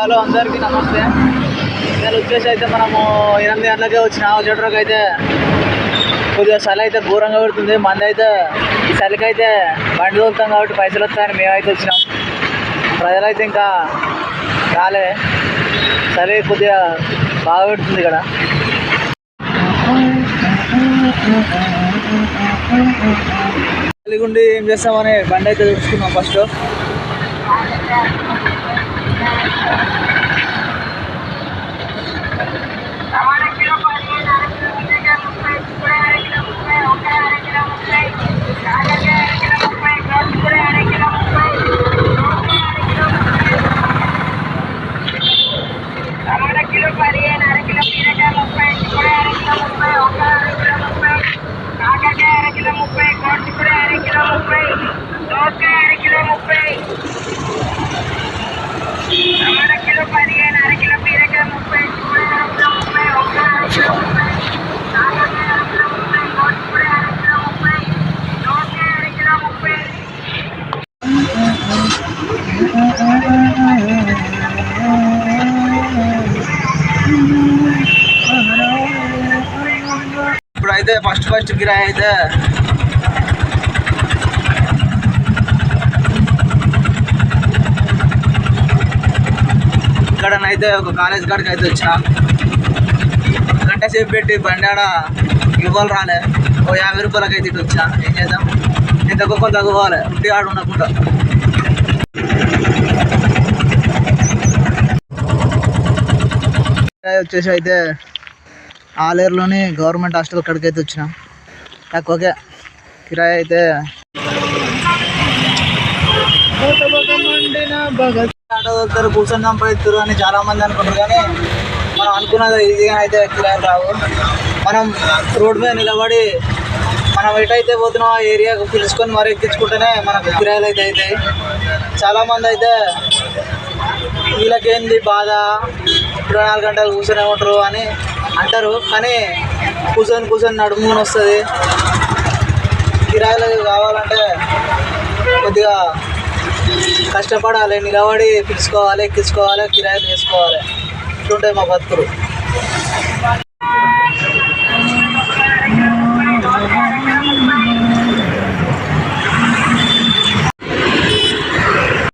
Hello అందరికీ నమస్తే. నేను వచ్చేసి అయితే మనము ఎనిమిది గంటలకే వచ్చిన వచ్చేటరకు అయితే కొద్దిగా చలి అయితే ఘోరంగా పెడుతుంది మంది అయితే ఈ చలికి అయితే బండి తోలుతాం కాబట్టి పైసలు వస్తాయని మేమైతే వచ్చినాం. ప్రజలైతే ఇంకా రాలే. చలి కొద్దిగా బాగా పెడుతుంది ఇక్కడ. చలిగుండి ఏం చేస్తామని బండి అయితే చూసుకున్నాం ఫస్ట్ టమాటా కిలో పదిహేను అరకిలో బీరకాయ ముప్పై చిక్కుడు అరకిలో ముప్పై ఒక అరకిలో ముప్పై కాకరకాయ అరకిలో ముప్పై కోటికూర అరకిలో ముప్పై అయితే ఫస్ట్ ఫస్ట్ కిరాయి అయితే ఇక్కడనైతే ఒక కాలేజ్ కాడికి అయితే వచ్చిన గంట సేపు పెట్టి బండి ఆడ ఇవ్వాలి రాలే ఓ యాభై రూపాయలకి అయితే ఇటు వచ్చా ఏం చేద్దాం ఇంత కొంత తగ్గుకోవాలి ఉంటే ఆడ ఉండకుండా వచ్చేసి అయితే ఆలేరులోని గవర్నమెంట్ హాస్టల్ కాడికి అయితే వచ్చిన. ఓకే. కిరాయి అయితే ఆటో దొరుకుతారు కూర్చొని సంపాదిస్తారు అని చాలామంది అనుకుంటారు కానీ మనం అనుకున్నది ఈజీగా అయితే కిరాయి రావు. మనం రోడ్ మీద నిలబడి మనం ఎటైతే పోతున్నాం ఆ ఏరియాకు పిలుచుకొని మరి ఎక్కించుకుంటేనే మనకు కిరాయిలు అయితే అవుతాయి. చాలామంది అయితే వీళ్ళకేంది బాధ? ఇరవై నాలుగు గంటలు కూర్చొని ఉంటారు అని అంటారు కానీ కూర్చొని కూర్చొని నడుముని వస్తుంది. కిరాయిలు కావాలంటే కొద్దిగా కష్టపడాలి నిలబడి పిలుచుకోవాలి ఎక్కించుకోవాలి కిరాయిలు వేసుకోవాలి. ఇట్లుంటాయి మా బతుకులు.